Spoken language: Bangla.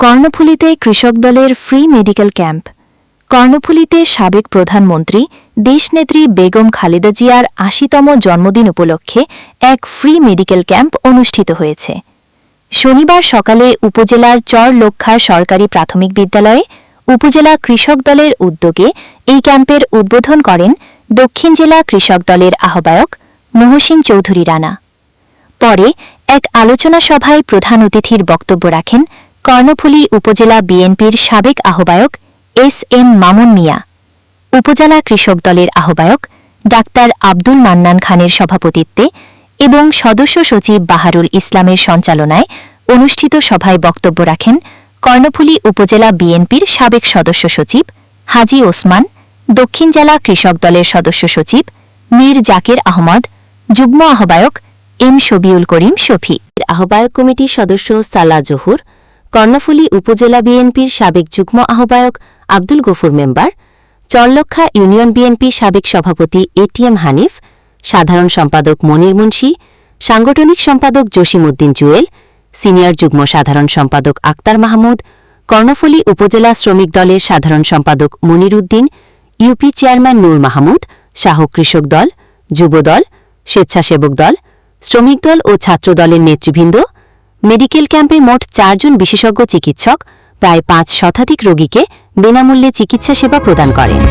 কর্ণফুলীতে কৃষক দলের ফ্রি মেডিকেল ক্যাম্প। কর্ণফুলীতে সাবেক প্রধানমন্ত্রী দেশনেত্রী বেগম খালেদা জিয়ার আশিতম জন্মদিন উপলক্ষে এক ফ্রি মেডিকেল ক্যাম্প অনুষ্ঠিত হয়েছে। শনিবার সকালে উপজেলার চরলক্ষা সরকারি প্রাথমিক বিদ্যালয়ে উপজেলা কৃষক দলের উদ্যোগে এই ক্যাম্পের উদ্বোধন করেন দক্ষিণ জেলা কৃষক দলের আহ্বায়ক মহসিন চৌধুরী রানা। পরে এক আলোচনা সভায় প্রধান অতিথির বক্তব্য রাখেন কর্ণফুলী উপজেলা বিএনপির সাবেক আহ্বায়ক এস এম মামুন মিয়া, উপজেলা কৃষক দলের আহ্বায়ক ডাক্তার আব্দুল মান্নান খানের সভাপতিত্বে এবং সদস্য সচিব বাহারুল ইসলামের সঞ্চালনায় অনুষ্ঠিত সভায় বক্তব্য রাখেন কর্ণফুলী উপজেলা বিএনপির সাবেক সদস্য সচিব হাজি ওসমান, দক্ষিণ জেলা কৃষক দলের সদস্য সচিব মীর জাকির আহমদ, যুগ্ম আহ্বায়ক এম শবিউল করিম শফি। আহ্বায়ক কমিটির সদস্য সালা জহুর কর্ণফুলী উপজেলা বিএনপির সাবেক যুগ্ম আহ্বায়ক Abdul Gafur member Charlakkha union BNP সাবেক সভাপতি এটিএম হানিফ, সাধারণ সম্পাদক মনির মুন্সি, সাংগঠনিক সম্পাদক জসিমউদ্দিন জুয়েল, সিনিয়র যুগ্ম সাধারণ সম্পাদক আক্তার মাহমুদ, কর্ণফুলী উপজেলা শ্রমিক দলের সাধারণ সম্পাদক মনির উদ্দিন ইউপি চেয়ারম্যান নূর মাহমুদ, শাহ কৃষক দল যুবদল স্বেচ্ছাসেবক দল, শ্রমিক দল ও ছাত্র দলের নেতৃবৃন্দ মেডিকেল ক্যাম্পে মোট চারজন বিশেষজ্ঞ চিকিৎসক, প্রায় পাঁচ শতাধিক রোগীকে বিনামূল্যে চিকিৎসা সেবা প্রদান করেন।